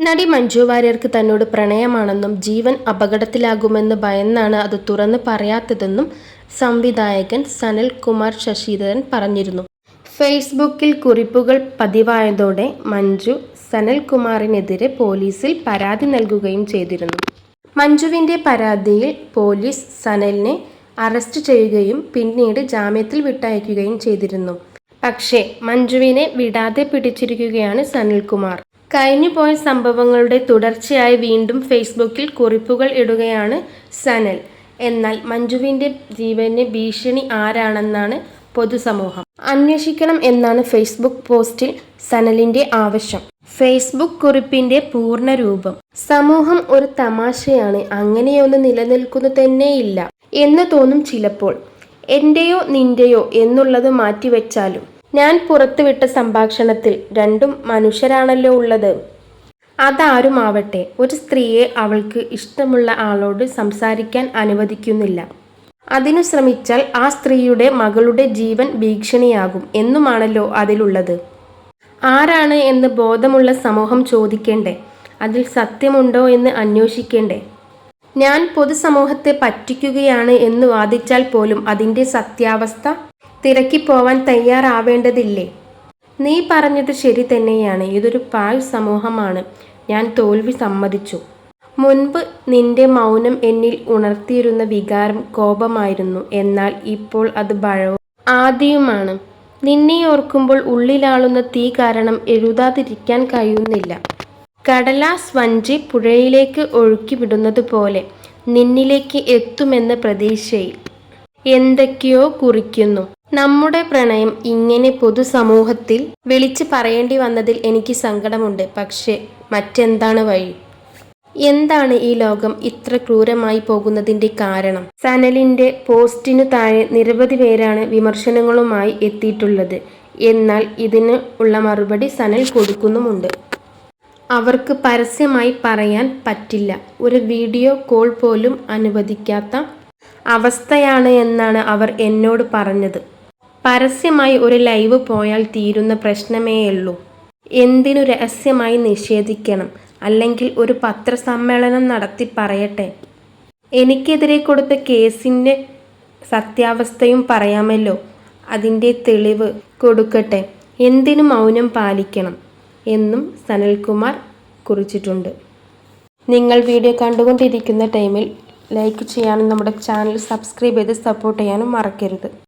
നടി മഞ്ജു വാര്യർക്ക് തന്നോട് പ്രണയമാണെന്നും ജീവൻ അപകടത്തിലാകുമെന്ന് ഭയന്നാണ് അത് തുറന്ന് പറയാത്തതെന്നും സംവിധായകൻ സനൽ കുമാർ ശശിധരൻ പറഞ്ഞിരുന്നു. ഫേസ്ബുക്കിൽ കുറിപ്പുകൾ പതിവായതോടെ മഞ്ജു സനൽകുമാറിനെതിരെ പോലീസിൽ പരാതി നൽകുകയും ചെയ്തിരുന്നു. മഞ്ജുവിന്റെ പരാതിയിൽ പോലീസ് സനലിനെ അറസ്റ്റ് ചെയ്യുകയും പിന്നീട് ജാമ്യത്തിൽ വിട്ടയക്കുകയും ചെയ്തിരുന്നു. പക്ഷേ മഞ്ജുവിനെ വിടാതെ പിടിച്ചിരിക്കുകയാണ് സനൽകുമാർ കഴിഞ്ഞുപോയ സംഭവങ്ങളുടെ തുടർച്ചയായി വീണ്ടും ഫേസ്ബുക്കിൽ കുറിപ്പുകൾ ഇടുകയാണ് സനൽ. എന്നാൽ മഞ്ജുവിന്റെ ജീവന് ഭീഷണി ആരാണെന്നാണ് പൊതുസമൂഹം. അന്വേഷിക്കണം എന്നാണ് ഫേസ്ബുക്ക് പോസ്റ്റിൽ സനലിന്റെ ആവശ്യം. ഫേസ്ബുക്ക് കുറിപ്പിന്റെ പൂർണ രൂപം. സമൂഹം ഒരു തമാശയാണ്. അങ്ങനെയൊന്ന് നിലനിൽക്കുന്നു തന്നെയില്ല. എന്ന് തോന്നും ചിലപ്പോൾ. എന്റെയോ നിന്റെയോ എന്നുള്ളത് മാറ്റിവെച്ചാലും. ഞാൻ പുറത്തുവിട്ട സംഭാഷണത്തിൽ രണ്ടും മനുഷ്യരാണല്ലോ ഉള്ളത്. അതാരുമാവട്ടെ ഒരു സ്ത്രീയെ അവൾക്ക് ഇഷ്ടമുള്ള ആളോട് സംസാരിക്കാൻ അനുവദിക്കുന്നില്ല. അതിനു ശ്രമിച്ചാൽ ആ സ്ത്രീയുടെ മകളുടെ ജീവൻ ഭീഷണിയാകും എന്നുമാണല്ലോ അതിലുള്ളത്. ആരാണ് എന്ന് ബോധമുള്ള സമൂഹം ചോദിക്കേണ്ടേ? അതിൽ സത്യമുണ്ടോ എന്ന് അന്വേഷിക്കേണ്ടേ? ഞാൻ പൊതുസമൂഹത്തെ പറ്റിക്കുകയാണ് എന്ന് വാദിച്ചാൽ പോലും അതിന്റെ സത്യാവസ്ഥ തിരക്കിപ്പോവാൻ തയ്യാറാവേണ്ടതില്ലേ? നീ പറഞ്ഞത് ശരി തന്നെയാണ്. ഇതൊരു പാൽ സമൂഹമാണ്. ഞാൻ തോൽവി സമ്മതിച്ചു. മുൻപ് നിന്റെ മൗനം എന്നിൽ ഉണർത്തിയിരുന്ന വികാരം കോപമായിരുന്നു. എന്നാൽ ഇപ്പോൾ അത് ഭയവും ആദ്യവുമാണ് നിന്നെ ഓർക്കുമ്പോൾ ഉള്ളിലാളുന്ന തീ കാരണം എഴുതാതിരിക്കാൻ കഴിയുന്നില്ല. കടലാസ് വഞ്ചി പുഴയിലേക്ക് ഒഴുക്കി വിടുന്നത് പോലെ നിന്നിലേക്ക് എത്തുമെന്ന പ്രതീക്ഷയിൽ. എന്തൊക്കെയോ കുറിക്കുന്നു. നമ്മുടെ പ്രണയം ഇങ്ങനെ പൊതുസമൂഹത്തിൽ വിളിച്ചു പറയേണ്ടി വന്നതിൽ എനിക്ക് സങ്കടമുണ്ട്. പക്ഷേ മറ്റെന്താണ് വഴി? എന്താണ് ഈ ലോകം ഇത്ര ക്രൂരമായി പോകുന്നതിന്റെ കാരണം? സനലിന്റെ പോസ്റ്റിനു താഴെ നിരവധി പേരാണ് വിമർശനങ്ങളുമായി എത്തിയിട്ടുള്ളത്. എന്നാൽ ഇതിന് ഉള്ള മറുപടി സനൽ കൊടുക്കുന്നുമുണ്ട്. അവർക്ക് പരസ്യമായി പറയാൻ പറ്റില്ല. ഒരു വീഡിയോ കോൾ പോലും അനുവദിക്കാത്ത അവസ്ഥയാണ് എന്നാണ് അവർ എന്നോട് പറഞ്ഞത്. പരസ്യമായി ഒരു ലൈവ് പോയാൽ തീരുന്ന പ്രശ്നമേയുള്ളൂ എന്തിനു രഹസ്യമായി നിഷേധിക്കണം? അല്ലെങ്കിൽ ഒരു പത്രസമ്മേളനം നടത്തി പറയട്ടെ? എനിക്കെതിരെ കൊടുത്ത കേസിന്റെ സത്യാവസ്ഥയും പറയാമല്ലോ. അതിന്റെ തെളിവ് കൊടുക്കട്ടെ. എന്തിനു മൗനം പാലിക്കണം? എന്നും സനൽകുമാർ കുറിച്ചിട്ടുണ്ട്. നിങ്ങൾ വീഡിയോ കണ്ടുകൊണ്ടിരിക്കുന്ന ടൈമിൽ ലൈക്ക് ചെയ്യാനും നമ്മുടെ ചാനൽ സബ്സ്ക്രൈബ് ചെയ്ത് സപ്പോർട്ട് ചെയ്യാനും മറക്കരുത്.